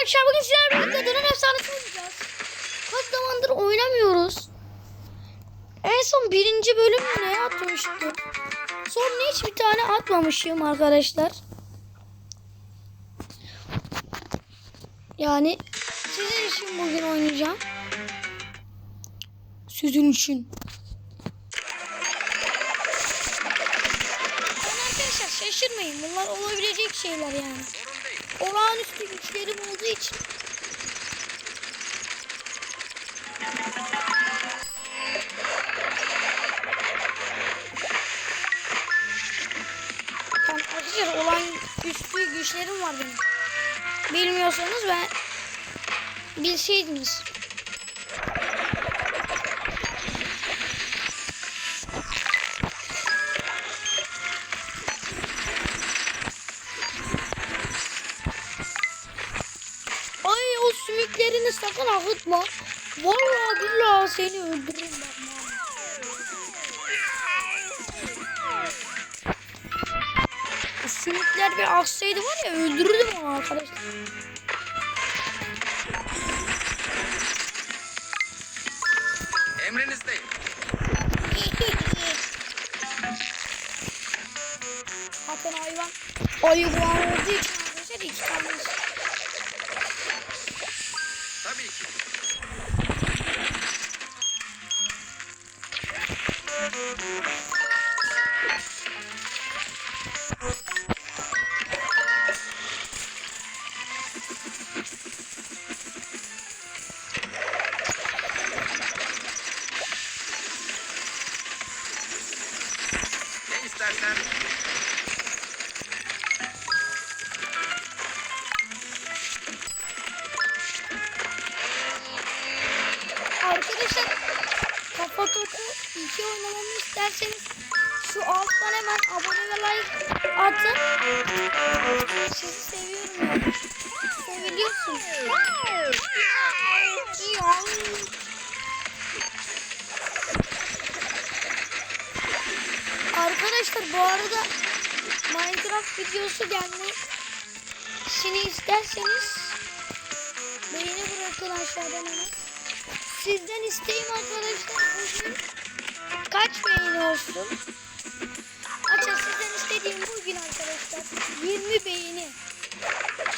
arkadaşlar bugün sizlerle birlikte dönem efsanesini oynayacağız. Kaç zamandır oynamıyoruz. En son birinci bölüm ne atmıştım. Sonra hiç bir tane atmamışım arkadaşlar. Yani sizin için bugün oynayacağım. Sizin için. Yani arkadaşlar şaşırmayın. Bunlar olabilecek şeyler yani. Olağanüstü güçlerim olduğu için. Yani arkadaşlar olan üstü güçlerim var benim. Bilmiyorsanız ben bilseydiniz. Akıtma. Vallahi billahi seni öldürürüm ben. Sümükler bir aksaydı var ya öldürürdüm onu arkadaşlar. Emrinizdeyim. Zaten hayvan ayı boğan olduğu için arkadaşlar iki tane. İstersen alttan hemen abone ve like atın. Sizi seviyorum ya. Seviliyorsunuz. Ya. Arkadaşlar bu arada Minecraft videosu gelmesini isterseniz beğeni bırakın aşağıdan hemen. Sizden isteğim arkadaşlar bugün kaç beğeni olsun? İstediğim bugün arkadaşlar 20 beğeni.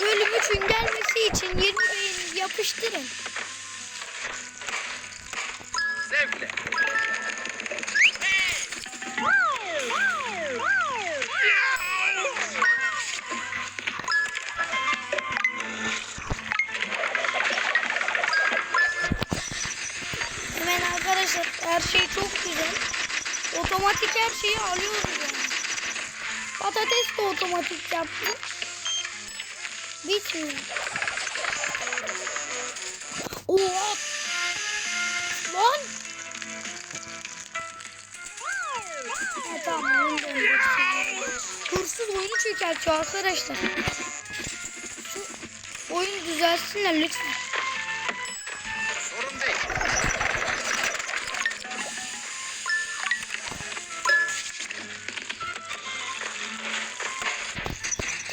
Bölüm 3'ün gelmesi için 20 beğeni yapıştırın. zevkle. Hemen arkadaşlar her şey çok güzel. Otomatik her şeyi alıyoruz otomatik yaptı. Bitmiyor. Oha! Lan! Ha, tamam oyun dönüyor. Hırsız oyunu çökertiyor arkadaşlar. Şu oyunu düzelsinler lütfen.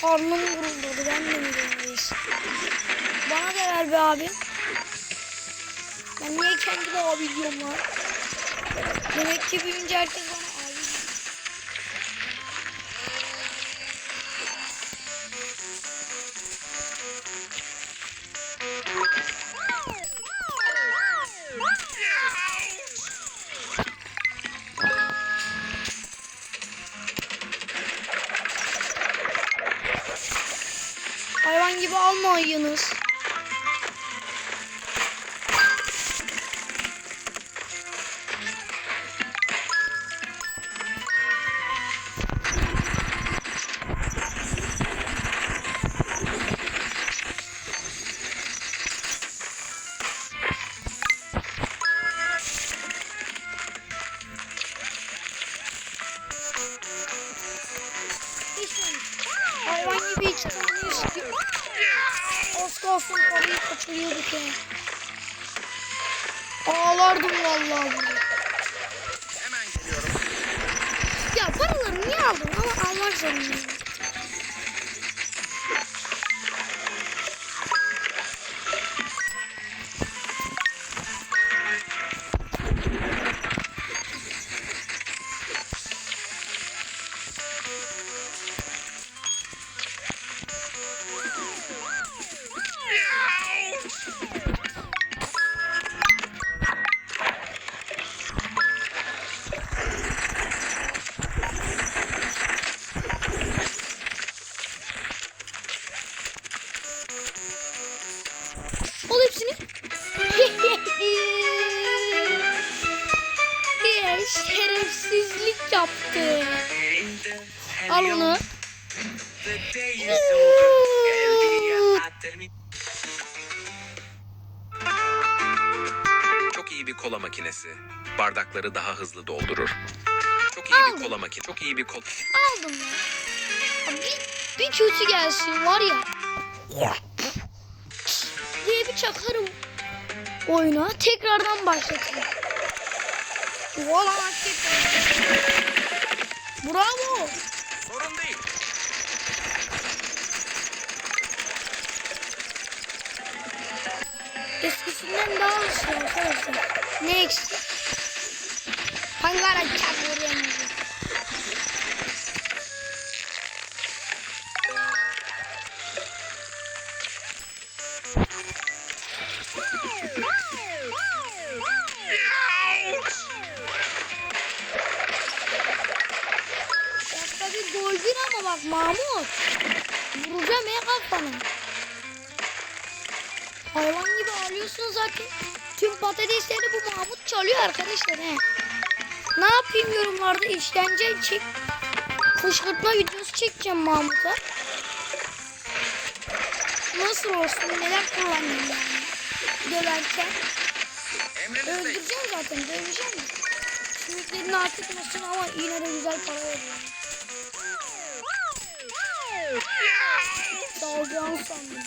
Karnım vuruldu. Ben de mi görmeyiz? Bana da ver be abi. Ben niye kendime abi diyorum lan? Demek ki büyüyünce herkes Hayvan gibi. Az kalsın parayı kaçırıyorduk ya. Ağlardım vallahi. Hemen geliyorum. Ya paraları niye aldın ama almak zorundayım. Kola makinesi. Bardakları daha hızlı doldurur. Çok iyi Aldım. bir kola makinesi. Çok iyi bir kola. Aldım ya. Bir, bir kötü gelsin var ya. diye bir çakarım oyuna. Tekrardan başlatırım. Valla. Bravo. Sorun değil. Eskisinden daha hızlı arkadaşlar. Ne eksik? Pangara çakıyorum. Zaten. Tüm patatesleri bu Mahmut çalıyor arkadaşlar he. Ne yapayım yorumlarda işkence çek. Kışkırtma videosu çekeceğim Mahmut'a. Nasıl olsun neler kullanayım yani. Döverken. Öldüreceğim zaten döveceğim. Sümüklerini artırmasın ama yine de güzel para veriyor. Dalacağını sandım.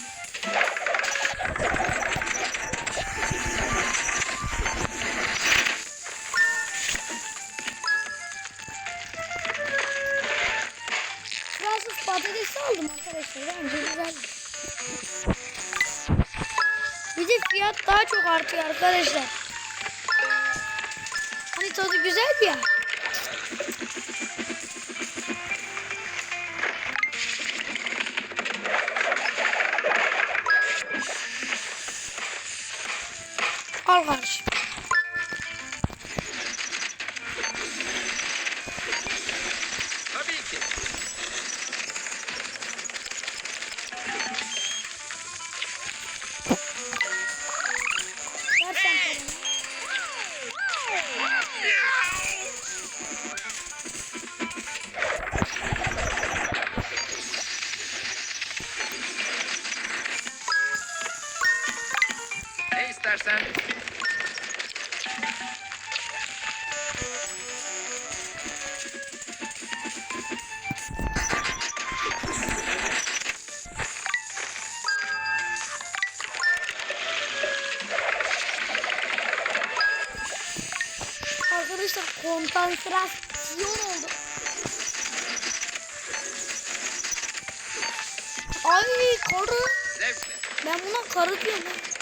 Artıyor arkadaşlar. Hani tadı güzel ya. Al kardeşim. İstersen. Arkadaşlar konsantrasyon oldu. Ay karı. Ben buna karı diyorum.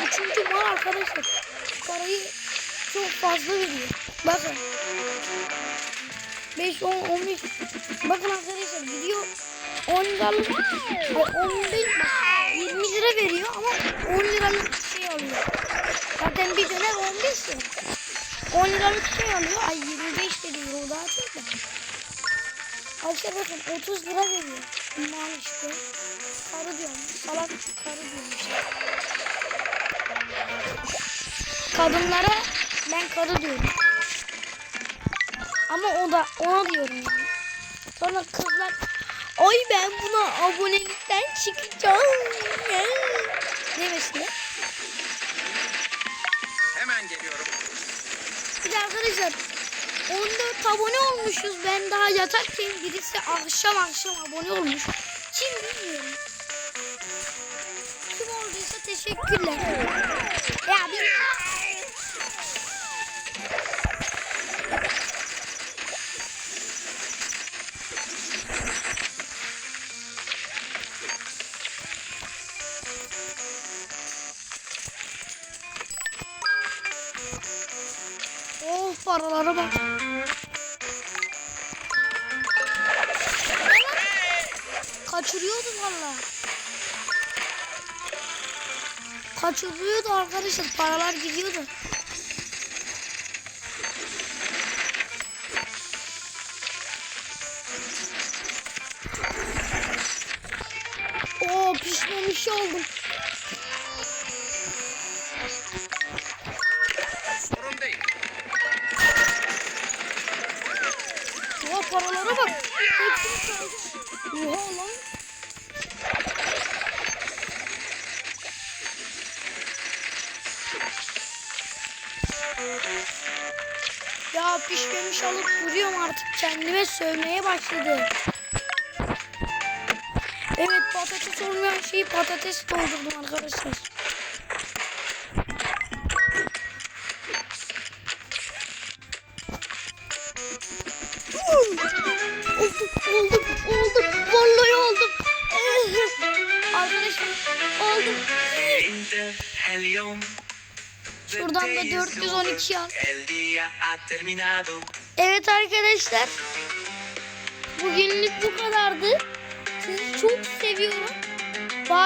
Bu çünkü var arkadaşlar. Parayı çok fazla veriyor. Bakın. 5, 10, 15. Bakın arkadaşlar gidiyor 10 liralık, ay 15, bak, 20 lira veriyor ama 10 liralık şey alıyor. Zaten bir döner 15 lira. 10 liralık şey alıyor. Ay 25 de değil o daha çok da. Ayşe bakın 30 lira veriyor. Mal işte. Karı diyorum. Salak karı diyorum. Kadınlara ben karı diyorum. Ama o da ona diyorum yani. Sonra kızlar ay ben buna abonelikten çıkacağım. Demesinler. Hemen geliyorum. Bir de arkadaşlar 14 abone olmuşuz. Ben daha yatarken birisi akşam akşam abone olmuş. Kim bilmiyorum. Kim olduysa teşekkürler. Ya bir... Oh paralara bak. Kaçırıyordu valla. Kaçırıyordu arkadaşlar. Paralar gidiyordu. Oo pişmemiş oldum. Ya pişmemiş alıp duruyorum artık kendime sövmeye başladı. Evet patates olmayan şeyi patates doldurdum arkadaşlar. oldum, oldum, oldum. Vallahi oldum. arkadaşlar oldum. Şuradan da 412 al. Evet arkadaşlar. Bugünlük bu kadardı. Sizi çok seviyorum. Bye.